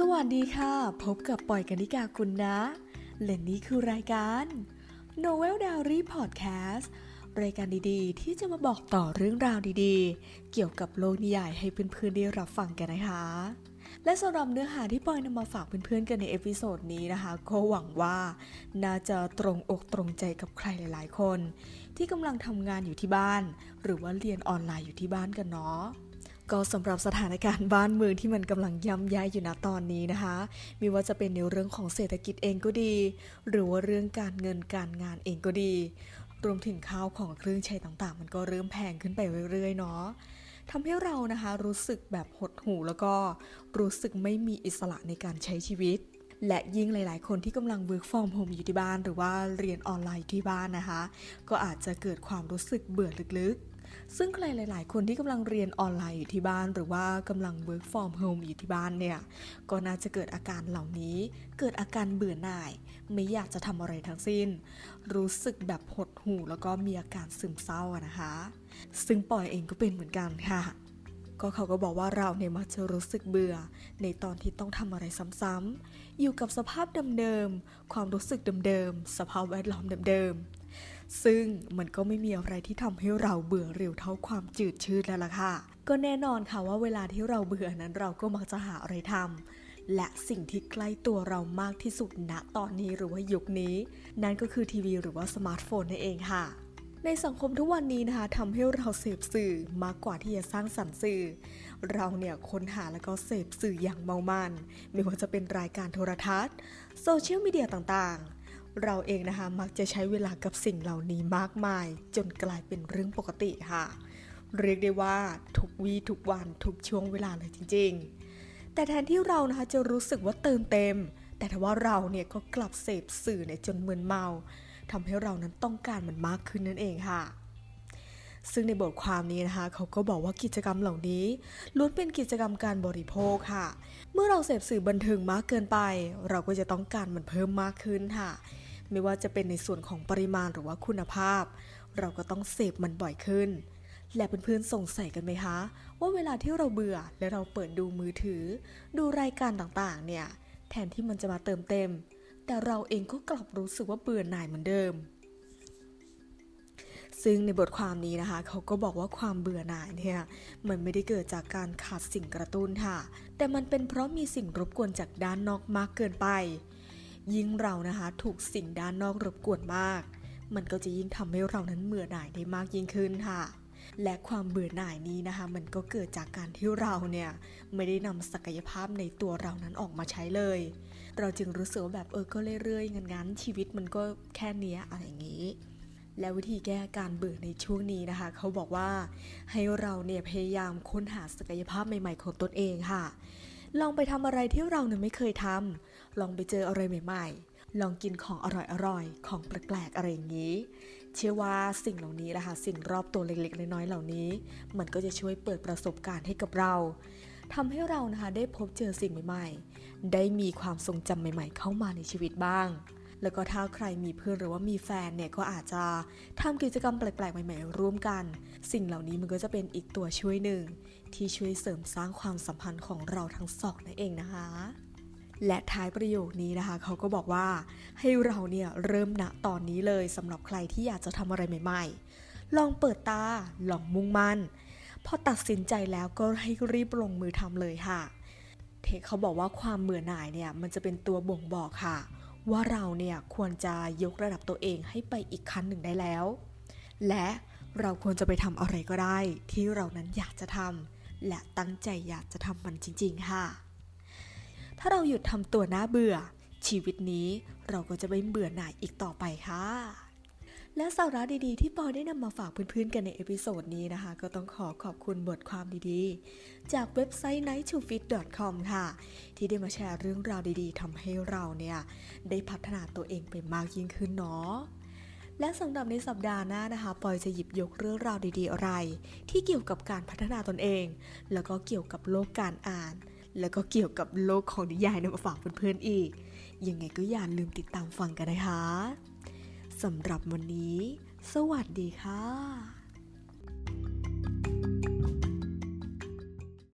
สวัสดีค่ะ พบกับปอยกันนิกาคุณนะ และนี่คือรายการ Novel Diary Podcast รายการดีๆ ที่จะมาบอกต่อเรื่องราวดีๆ เกี่ยวกับโลกนิยายให้เพื่อนๆได้รับฟังกันนะคะ และสำหรับเนื้อหาที่ปอยนำมาฝากเพื่อนๆกันในเอพิโซดนี้นะคะ ก็หวังว่าน่าจะตรงอกตรงใจกับใครหลายๆ คน ที่กำลังทำงานอยู่ที่บ้าน หรือว่าเรียนออนไลน์อยู่ที่บ้านกันเนาะ ก็สำหรับสถานการณ์บ้านเมืองที่มันกำลังย่ำแย่อยู่ณตอนนี้นะคะม่ว่าจะเป็นในเรื่องของเศรษฐกิจเองก็ดี หรือว่าเรื่องการเงินการงานเองก็ดี รวมถึงข้าวของเครื่องใช้ต่างๆ มันก็เริ่มแพงขึ้นไปเรื่อยๆเนาะทำให้เรานะคะรู้สึกแบบหดหู่แล้วก็รู้สึกไม่มีอิสระในการใช้ชีวิต และยิ่งหลาย ๆ คนที่กำลัง work from home อยู่ที่บ้าน หรือว่าเรียนออนไลน์ที่บ้านนะคะ ก็อาจจะเกิดความรู้สึกเบื่อลึกๆ ซึ่งใครหลาย ๆ คนที่กำลังเรียนออนไลน์อยู่ที่บ้าน หรือว่ากำลัง work from home อยู่ที่บ้านเนี่ย ก็น่าจะเกิดอาการเหล่านี้ เกิดอาการเบื่อหน่าย ไม่อยากจะทำอะไรทั้งสิ้น รู้สึกแบบหดหู่แล้วก็มีอาการซึมเศร้านะคะ ซึ่งปอยเองก็เป็นเหมือนกันค่ะก็เขาก็บอกว่าเราเนี่ยมักจะรู้สึกเบื่อ ในตอนที่ต้องทำอะไรซ้ำๆอยู่กับสภาพเดิมๆความรู้สึกเดิมๆสภาพแวดล้อมเดิมๆ ซึ่งมันก็ไม่มีอะไรที่ทำให้เราเบื่อเร็วเท่าความจืดชืดแล้วล่ะค่ะ ก็แน่นอนค่ะว่าเวลาที่เราเบื่อนั้นเราก็มักจะหาอะไรทำและสิ่งที่ใกล้ตัวเรามากที่สุดณตอนนี้หรือว่ายุคนี้ นั่นก็คือทีวีหรือว่าสมาร์ทโฟนนั่นเองค่ะในสังคมทุกวันนี้นะคะทำให้เราเสพสื่อมากกว่าที่จะสร้างสรรค์สื่อ เราเนี่ยค้นหาแล้วก็เสพสื่ออย่างเมามัน ไม่ว่าจะเป็นรายการโทรทัศน์ โซเชียลมีเดียต่าง เราเองนะคะมักจะใช้เวลากับสิ่งเหล่านี้มากมาย จนกลายเป็นเรื่องปกติค่ะ เรียกได้ว่าทุกวีทุกวันทุกช่วงเวลาเลยจริง ๆ แต่แทนที่เรานะคะจะรู้สึกว่าเติมเต็ม แต่ถ้าว่าเราเนี่ยก็กลับเสพสื่อเนี่ยจนมึนเมาทำให้เรานั้นต้องการมันมากขึ้นนั่นเองค่ะซึ่งในบทความนี้นะคะเขาก็บอกว่ากิจกรรมเหล่านี้ล้วนเป็นกิจกรรมการบริโภคค่ะ เมื่อเราเสพสื่อบันเทิงมากเกินไป เราก็จะต้องการมันเพิ่มมากขึ้นค่ะ ไม่ว่าจะเป็นในส่วนของปริมาณหรือว่าคุณภาพ เราก็ต้องเสพมันบ่อยขึ้น และเพื่อนๆสงสัยกันไหมคะ ว่าเวลาที่เราเบื่อและเราเปิดดูมือถือ ดูรายการต่างๆ เนี่ย แทนที่มันจะมาเติมเต็ม แต่เราเองก็กลับรู้สึกว่าเบื่อหน่ายเหมือนเดิมซึ่งในบทความนี้นะคะ เขาก็บอกว่าความเบื่อหน่ายเนี่ยมันไม่ได้เกิดจากการขาดสิ่งกระตุ้นค่ะ แต่มันเป็นเพราะมีสิ่งรบกวนจากด้านนอกมากเกินไป ยิ่งเรานะคะถูกสิ่งด้านนอกรบกวนมาก มันก็จะยิ่งทำให้เรานั้นเบื่อหน่ายได้มากยิ่งขึ้นค่ะ และความเบื่อหน่ายนี้นะคะ มันก็เกิดจากการที่เราเนี่ยไม่ได้นำศักยภาพในตัวเรานั้นออกมาใช้เลย เราจึงรู้สึกว่าแบบเออก็เรื่อยๆงั้นๆชีวิตมันก็แค่เนี้ยอะไรอย่างนี้และวิธีแก้การเบื่อในช่วงนี้นะคะ เขาบอกว่าให้เราเนี่ยพยายามค้นหาศักยภาพใหม่ ๆ ของตนเองค่ะ ลองไปทำอะไรที่เราเนี่ยไม่เคยทำ ลองไปเจออะไรใหม่ ๆ ลองกินของอร่อยๆ ของแปลกๆ อะไรอย่างนี้ เชื่อว่าสิ่งเหล่านี้นะคะสิ่งรอบตัวเล็กๆ น้อยๆ เหล่านี้ มันก็จะช่วยเปิดประสบการณ์ให้กับเราทำให้เรานะคะได้พบเจอสิ่งใหม่ๆ ได้มีความทรงจำใหม่ๆ เข้ามาในชีวิตบ้าง แล้วก็ถ้าใครมีเพื่อนหรือว่ามีแฟนเนี่ยก็อาจจะทำกิจกรรมแปลกๆ ใหม่ๆ ร่วมกัน สิ่งเหล่านี้มันก็จะเป็นอีกตัวช่วยหนึ่ง ที่ช่วยเสริมสร้างความสัมพันธ์ของเราทั้งสองนั่นเองนะคะ และท้ายประโยคนี้นะคะ เขาก็บอกว่าให้เราเนี่ยเริ่มณตอนนี้เลยสำหรับใครที่อยากจะทำอะไรใหม่ ๆ ลองเปิดตา ลองมุ่งมั่น พอตัดสินใจแล้วก็ให้รีบลงมือทำเลยค่ะ เทคเขาบอกว่าความเบื่อหน่ายเนี่ยมันจะเป็นตัวบ่งบอกค่ะ ว่าเราเนี่ยควรจะยกระดับตัวเองให้ไปอีกขั้นหนึ่งได้แล้ว และเราควรจะไปทำอะไรก็ได้ ที่เรานั้นอยากจะทำและตั้งใจอยากจะทำมันจริง ๆ ค่ะ ถ้าเราหยุดทำตัวน่าเบื่อ ชีวิตนี้เราก็จะไม่เบื่อหน่ายอีกต่อไปค่ะ และสาระดีๆ ที่ปอยได้นำมาฝากเพื่อนๆกันในเอพิโซดนี้นะคะ ก็ต้องขอขอบคุณบทความดีๆ จากเว็บไซต์ night2fit.com ค่ะ ที่ได้มาแชร์เรื่องราวดีๆทำให้เราเนี่ยได้พัฒนาตัวเองไปมากยิ่งขึ้นเนาะและสำหรับในสัปดาห์หน้านะคะ ปอยจะหยิบยกเรื่องราวดีๆอะไร ที่เกี่ยวกับการพัฒนาตนเอง แล้วก็เกี่ยวกับโลกการอ่าน แล้วก็เกี่ยวกับโลกของนิยายนำมาฝากเพื่อนๆอีก ยังไงก็อย่าลืมติดตามฟังกันนะคะสำหรับวันนี้ สวัสดีค่ะ